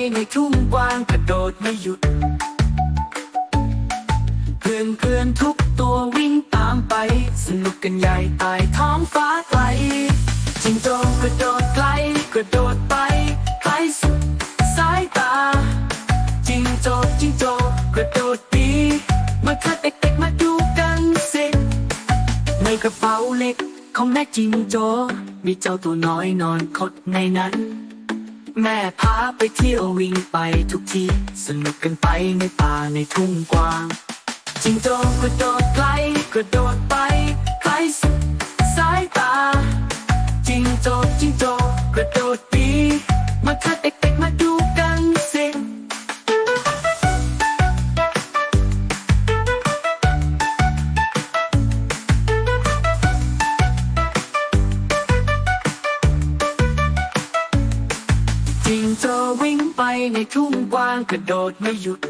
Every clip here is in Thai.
ในทุ่งว่างกระโดดไม่หยุดเพื่อนเพื่อนทุกตัววิ่งตามไป สนุกกันใหญ่ใต้ท้องฟ้าไกลจิงโจ้กระโดดไกลกระโดดไปไกลสุดสายตา จิงโจ้จิงโจ้กระโดดปีมาค่ะเด็กๆมาดูกันสิในกระเป๋าเล็กของแม่จิงโจ้มีเจ้าตัวน้อยนอนคดในนั้น แม่พาไปเที่ยววิ่งไปทุกที่สนุกกันไปในป่าในทุ่งกว้าง จิงโจ้กระโดดไกลกระโดดไปไกลสุดสายตา จิงโจ้จิงโจ้กระโดดปีมาคัดเด็กๆมา จิงโจ้วิ่งไปในทุ่งกว้างกระโดดไม่หยุด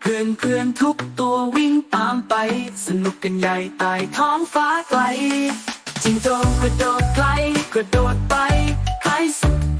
เพื่อนเพื่อนทุกตัววิ่งตามไป สนุกกันใหญ่ใต้ท้องฟ้าไกล จิงโจ้กระโดดไกลกระโดดไปใครสุดสายตาจิงโจ้จิงโจ้ก